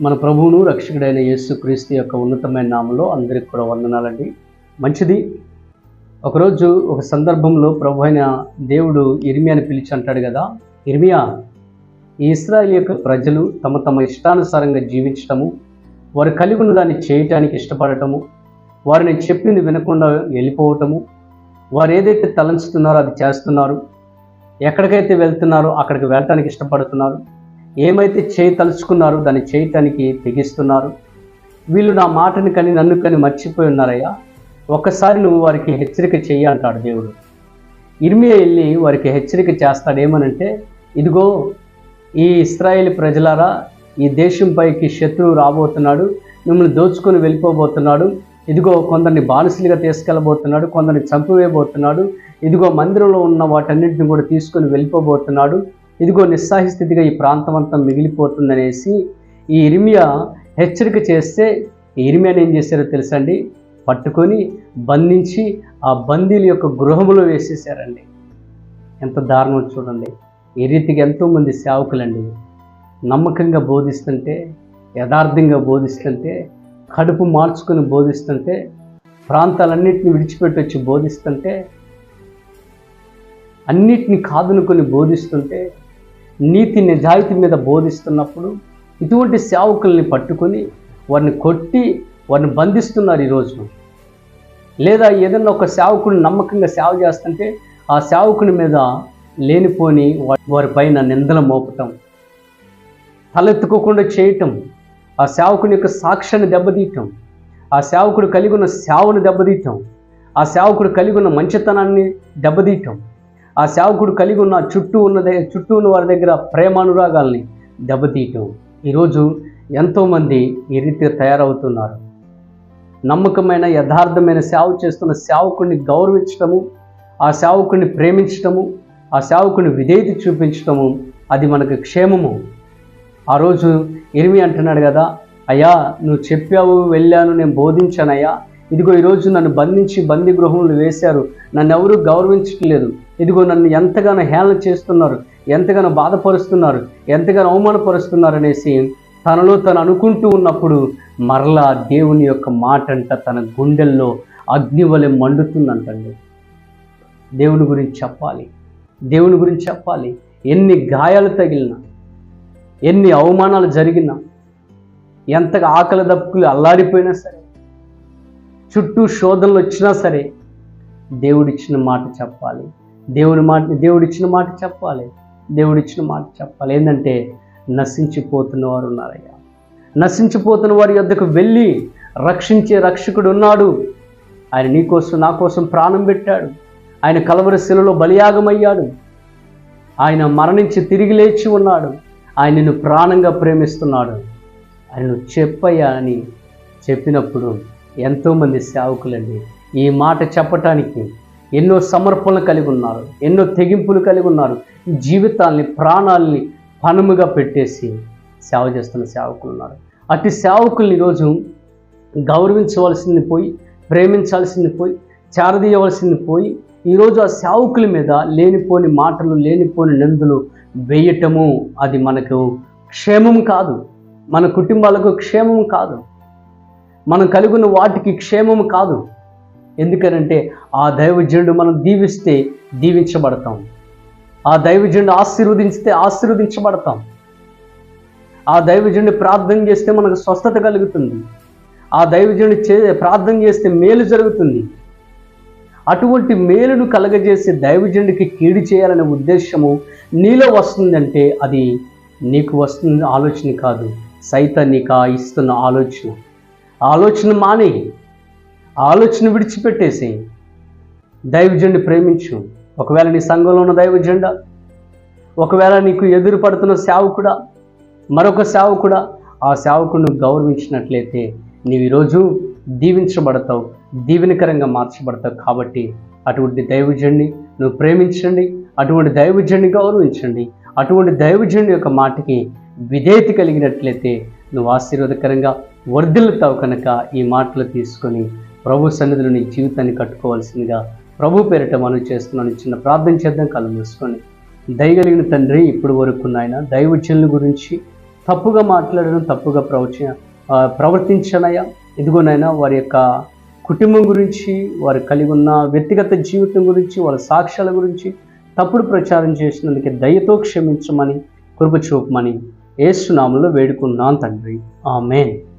మన ప్రభువును రక్షకుడైన యేసుక్రీస్తు యొక్క ఉన్నతమైన నామంలో అందరికి కూడా వందనాలండి. మంచిది. ఒకరోజు ఒక సందర్భంలో ప్రభు అయిన దేవుడు ఇర్మియాని పిలిచి అంటాడు కదా ఇర్మియా ఈ ఇస్రాయల్ యొక్క ప్రజలు తమ తమ ఇష్టానుసారంగా జీవించటము వారు కలిగి ఉన్న దాన్ని చేయటానికి ఇష్టపడటము వారిని చెప్పింది వినకుండా వెళ్ళిపోవటము వారు ఏదైతే తలంచుతున్నారో అది చేస్తున్నారు ఎక్కడికైతే వెళ్తున్నారో అక్కడికి వెళ్ళటానికి ఇష్టపడుతున్నారు ఏమైతే చేయి తలుచుకున్నారో దాన్ని చేయటానికి తెగిస్తున్నారు. వీళ్ళు నా మాటని కని నన్ను కని మర్చిపోయి ఉన్నారయ్యా. ఒక్కసారి నువ్వు వారికి హెచ్చరిక చెయ్యి అంటాడు దేవుడు. ఇర్మియా వెళ్ళి వారికి హెచ్చరిక చేస్తాడు ఏమనంటే ఇదిగో ఈ ఇస్రాయేల్ ప్రజలారా ఈ దేశంపైకి శత్రువు రాబోతున్నాడు మిమ్మల్ని దోచుకొని వెళ్ళిపోబోతున్నాడు ఇదిగో కొందరిని బానిసలుగా తీసుకెళ్ళబోతున్నాడు కొందరిని చంపివేయబోతున్నాడు ఇదిగో మందిరంలో ఉన్న వాటన్నిటిని కూడా తీసుకొని వెళ్ళిపోబోతున్నాడు ఇదిగో నిస్సాహి స్థితిగా ఈ ప్రాంతం అంతా మిగిలిపోతుందనేసి ఈ ఇరిమియా హెచ్చరిక చేస్తే ఈ ఇరిమియాని ఏం చేశారో తెలుసండి? పట్టుకొని బంధించి ఆ బందీల యొక్క గృహములో వేసేసారండి ఎంత దారుణం చూడండి. ఈ రీతికి ఎంతోమంది సేవకులండి. నమ్మకంగా బోధిస్తుంటే యథార్థంగా బోధిస్తుంటే కడుపు మార్చుకొని బోధిస్తుంటే ప్రాంతాలన్నింటినీ విడిచిపెట్టి వచ్చి బోధిస్తుంటే అన్నిటిని కాదనుకొని బోధిస్తుంటే నీతి నిజాయితీ మీద బోధిస్తున్నప్పుడు ఇటువంటి సేవకుల్ని పట్టుకొని వారిని కొట్టి వారిని బంధిస్తున్నారు ఈరోజు లేదా ఏదన్నా ఒక సేవకుని నమ్మకంగా సేవ చేస్తుంటే ఆ సేవకుని మీద లేనిపోని వారి పైన నిందల మోపటం. తలెత్తుకోకుండా చేయటం. ఆ సేవకుని యొక్క సాక్ష్యాన్ని దెబ్బతీయటం. ఆ సేవకుడు కలిగి ఉన్న సేవను దెబ్బతీయటం. ఆ సేవకుడు కలిగి ఉన్న మంచితనాన్ని దెబ్బతీయటం. ఆ సేవకుడు కలిగి ఉన్న చుట్టూ ఉన్న చుట్టూ ఉన్న వారి దగ్గర ప్రేమానురాగాల్ని దెబ్బతీయటం. ఈరోజు ఎంతోమంది ఈ రీతిగా తయారవుతున్నారు. నమ్మకమైన యథార్థమైన సేవ చేస్తున్న సేవకుడిని గౌరవించటము ఆ సేవకుడిని ప్రేమించటము ఆ సేవకుని విధేయత చూపించటము అది మనకు క్షేమము. ఆ రోజు ఇరిమి అంటున్నాడు కదా అయ్యా నువ్వు చెప్పావు వెళ్ళాను నేను బోధించానయ్యా ఇదిగో ఈరోజు నన్ను బంధించి బందీ గృహంలో వేశారు. నన్ను ఎవరూ గౌరవించట్లేదు. ఇదిగో నన్ను ఎంతగానో హేళన చేస్తున్నారు. ఎంతగానో బాధపరుస్తున్నారు. ఎంతగానో అవమానపరుస్తున్నారు అనేసి తనలో తను అనుకుంటూ ఉన్నప్పుడు మరలా దేవుని యొక్క మాట అంట తన గుండెల్లో అగ్ని వలె మండుతుందంటండి. దేవుని గురించి చెప్పాలి. దేవుని గురించి చెప్పాలి. ఎన్ని గాయాలు తగిలినా ఎన్ని అవమానాలు జరిగినా ఎంతగా ఆకలి దప్పులు అల్లాడిపోయినా సరే చుట్టూ శోధనలు వచ్చినా సరే దేవుడిచ్చిన మాట చెప్పాలి. దేవుని మాట దేవుడిచ్చిన మాట చెప్పాలి. దేవుడిచ్చిన మాట చెప్పాలి. ఏంటంటే నశించిపోతున్న వారు ఉన్నారయ్యా. నశించిపోతున్న వారి యొద్దకు వెళ్ళి రక్షించే రక్షకుడు ఉన్నాడు. ఆయన నీకోసం నా కోసం ప్రాణం పెట్టాడు. ఆయన కలవరి శిలలో బలియాగమయ్యాడు. ఆయన మరణించి తిరిగి లేచి ఉన్నాడు. ఆయన నిన్ను ప్రాణంగా ప్రేమిస్తున్నాడు. ఆయన చెప్పయ్యా అని చెప్పినప్పుడు ఎంతోమంది సేవకులండి. ఈ మాట చెప్పటానికి ఎన్నో సమర్పణలు కలిగి ఉన్నారు ఎన్నో తెగింపులు కలిగి ఉన్నారు. జీవితాల్ని ప్రాణాలని పనముగా పెట్టేసి సేవ చేస్తున్న సేవకులు ఉన్నారు. అతి సేవకుల్ని ఈరోజు గౌరవించవలసింది పోయి ప్రేమించాల్సింది పోయి చారదీయవలసింది పోయి ఈరోజు ఆ సేవకుల మీద లేనిపోని మాటలు లేనిపోని నిందులు వేయటము అది మనకు క్షేమం కాదు. మన కుటుంబాలకు క్షేమం కాదు. మనం కలిగిన వాటికి క్షేమం కాదు. ఎందుకనంటే ఆ దైవజనుడు మనం దీవిస్తే దీవించబడతాం. ఆ దైవజనుడు ఆశీర్వదించితే ఆశీర్వదించబడతాం. ఆ దైవజనుడి ప్రార్థన చేస్తే మనకు స్వస్థత కలుగుతుంది. ఆ దైవజనుడి చే ప్రార్థన చేస్తే మేలు జరుగుతుంది. అటువంటి మేలును కలగజేసే దైవజనుడికి కీడు చేయాలనే ఉద్దేశము నీలో వస్తుందంటే అది నీకు వస్తున్న ఆలోచన కాదు. సైతాన్ని నీకు ఇస్తున్న ఆలోచన. ఆలోచన మాని ఆలోచన విడిచిపెట్టేసి దైవజనుడిని ప్రేమించు. ఒకవేళ నీ సంఘంలో ఉన్న దైవజెండ ఒకవేళ నీకు ఎదురు పడుతున్న సేవకుడా మరొక సేవకుడా ఆ సేవకుడిని గౌరవించినట్లయితే నీవు ఈరోజు దీవించబడతావు దీవెనకరంగా మార్చబడతావు కాబట్టి అటువంటి దైవజన్ని నువ్వు ప్రేమించండి అటువంటి దైవజన్ని గౌరవించండి అటువంటి దైవజనుడి యొక్క మాటకి విధేయత కలిగినట్లయితే నువ్వు ఆశీర్వాదకరంగా వర్ధిల్లుతావు కనుక ఈ మాటలు తీసుకొని ప్రభు సన్నిధిలో నీ జీవితాన్ని కట్టుకోవాల్సిందిగా ప్రభు పేరిట మనం చేస్తున్నాను. చిన్న ప్రార్థన చేద్దాం కళ్ళు మూసుకొని. దయగలిగిన తండ్రి ఇప్పుడు వరకు నాయన దైవజనుల గురించి తప్పుగా మాట్లాడడం తప్పుగా ప్రవచ ఆ, ప్రవర్తించనయ్యా. ఇదిగోనైనా వారి యొక్క కుటుంబం గురించి వారు కలిగి ఉన్న వ్యక్తిగత జీవితం గురించి వాళ్ళ సాక్ష్యాల గురించి తప్పుడు ప్రచారం చేసినందుకే దయతో క్షమించమని కృప చూపమని ఏసునామంలో వేడుకున్నాను తండ్రి. ఆమెన్.